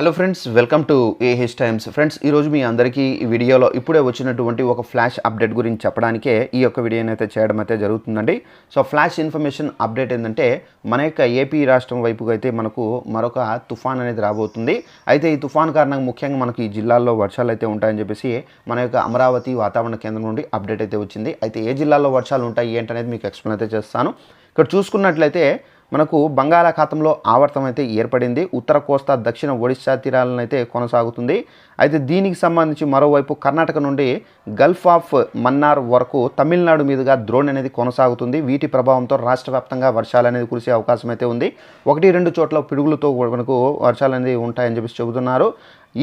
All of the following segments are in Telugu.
Hello friends welcome to AH Times friends ఈరోజు మీ అందరికీ ఈ వీడియోలో ఇప్పుడే వచ్చినటువంటి ఒక ఫ్లాష్ అప్డేట్ గురించి చెప్పడానికే ఈ యొక్క వీడియోని అయితే చేయడం అయితే జరుగుతుందండి. సో ఫ్లాష్ ఇన్ఫర్మేషన్ అప్డేట్ ఏంటంటే మన యొక్క ఏపీ రాష్ట్రం వైపుగా అయితే మనకు మరొక తుఫాన్ అనేది రాబోతుంది. అయితే ఈ తుఫాన్ కారణంగా ముఖ్యంగా మనకు ఈ జిల్లాల్లో వర్షాలు అయితే ఉంటాయని చెప్పేసి మన యొక్క అమరావతి వాతావరణ కేంద్రం నుండి అప్డేట్ అయితే వచ్చింది. అయితే ఏ జిల్లాల్లో వర్షాలు ఉంటాయి ఏంటనేది మీకు ఎక్స్ప్లెయిన్ అయితే చేస్తాను. ఇక్కడ చూసుకున్నట్లయితే మనకు బంగాళాఖాతంలో ఆవర్తం అయితే ఏర్పడింది. ఉత్తర కోస్తా దక్షిణ ఒడిశా తీరాలను అయితే కొనసాగుతుంది. అయితే దీనికి సంబంధించి మరోవైపు కర్ణాటక నుండి గల్ఫ్ ఆఫ్ మన్నార్ వరకు తమిళనాడు మీదుగా ద్రోణి అనేది కొనసాగుతుంది. వీటి ప్రభావంతో రాష్ట్ర వ్యాప్తంగా వర్షాలు అనేది కురిసే అవకాశం అయితే ఉంది. ఒకటి రెండు చోట్ల పిడుగులతో మనకు వర్షాలు అనేది ఉంటాయని చెప్పేసి చెబుతున్నారు.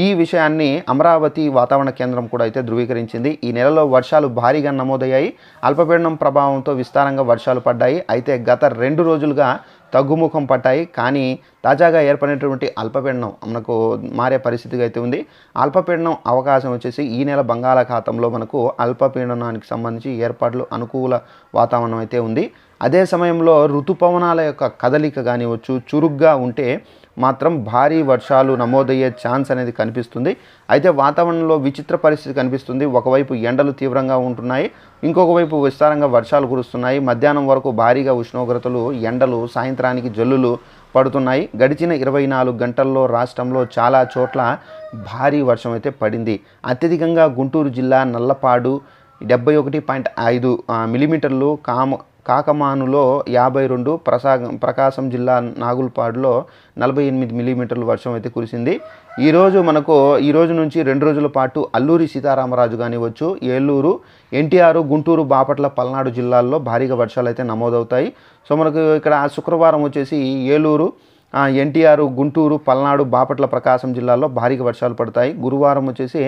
ఈ విషయాన్ని అమరావతి వాతావరణ కేంద్రం కూడా అయితే ధృవీకరించింది. ఈ నెలలో వర్షాలు భారీగా నమోదయ్యాయి. అల్పపీడనం ప్రభావంతో విస్తారంగా వర్షాలు పడ్డాయి. అయితే గత రెండు రోజులుగా తగ్గుముఖం పట్టాయి. కానీ తాజాగా ఏర్పడినటువంటి అల్పపీడనం మనకు మారే పరిస్థితిగా అయితే ఉంది. అల్పపీడనం అవకాశం వచ్చేసి ఈ నెల బంగాళాఖాతంలో మనకు అల్పపీడనానికి సంబంధించి ఏర్పాట్లు అనుకూల వాతావరణం అయితే ఉంది. అదే సమయంలో ఋతుపవనాల యొక్క కదలిక కానివచ్చు చురుగ్గా ఉంటే మాత్రం భారీ వర్షాలు నమోదయ్యే ఛాన్స్ అనేది కనిపిస్తుంది. అయితే వాతావరణంలో విచిత్ర పరిస్థితి కనిపిస్తుంది. ఒకవైపు ఎండలు తీవ్రంగా ఉంటున్నాయి. ఇంకొక వైపు విస్తారంగా వర్షాలు కురుస్తున్నాయి. మధ్యాహ్నం వరకు భారీగా ఉష్ణోగ్రతలు ఎండలు సాయంత్రానికి జల్లులు పడుతున్నాయి. గడిచిన ఇరవై నాలుగు గంటల్లో రాష్ట్రంలో చాలా చోట్ల భారీ వర్షం అయితే పడింది. అత్యధికంగా గుంటూరు జిల్లా నల్లపాడు డెబ్బై ఒకటి పాయింట్ ఐదు మిలీమీటర్లు కామ కాకమానులో యాభై రెండు ప్రసాగం ప్రకాశం జిల్లా నాగుల్పాడులో నలభై ఎనిమిది మిల్లీమీటర్లు వర్షం అయితే కురిసింది. ఈరోజు మనకు ఈ రోజు నుంచి రెండు రోజుల పాటు అల్లూరి సీతారామరాజు కానివచ్చు ఏలూరు ఎన్టీఆర్ గుంటూరు బాపట్ల పల్నాడు జిల్లాల్లో భారీగా వర్షాలు అయితే నమోదవుతాయి. సో మనకు ఇక్కడ శుక్రవారం వచ్చేసి ఏలూరు ఎన్టీఆర్ గుంటూరు పల్నాడు బాపట్ల ప్రకాశం జిల్లాల్లో భారీగా వర్షాలు పడతాయి. గురువారం వచ్చేసి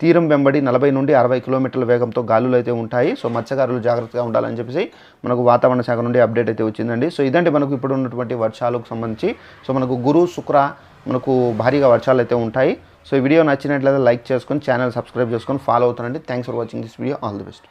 తీరం వెంబడి నలభై నుండి అరవై కిలోమీటర్ల వేగంతో గాలులు అయితే ఉంటాయి. సో మత్స్యకారులు జాగ్రత్తగా ఉండాలని చెప్పేసి మనకు వాతావరణ శాఖ నుండి అప్డేట్ అయితే వచ్చిందండి. సో ఇదంటే మనకు ఇప్పుడు ఉన్నటువంటి వర్షాలకు సంబంధించి. సో మనకు గురు శుక్ర మనకు భారీగా వర్షాలు అయితే ఉంటాయి. సో వీడియో నచ్చినట్లయితే లైక్ చేసుకొని ఛానల్ సబ్స్క్రైబ్ చేసుకొని ఫాలో అవుతానండి. Thanks for watching this video. All the best.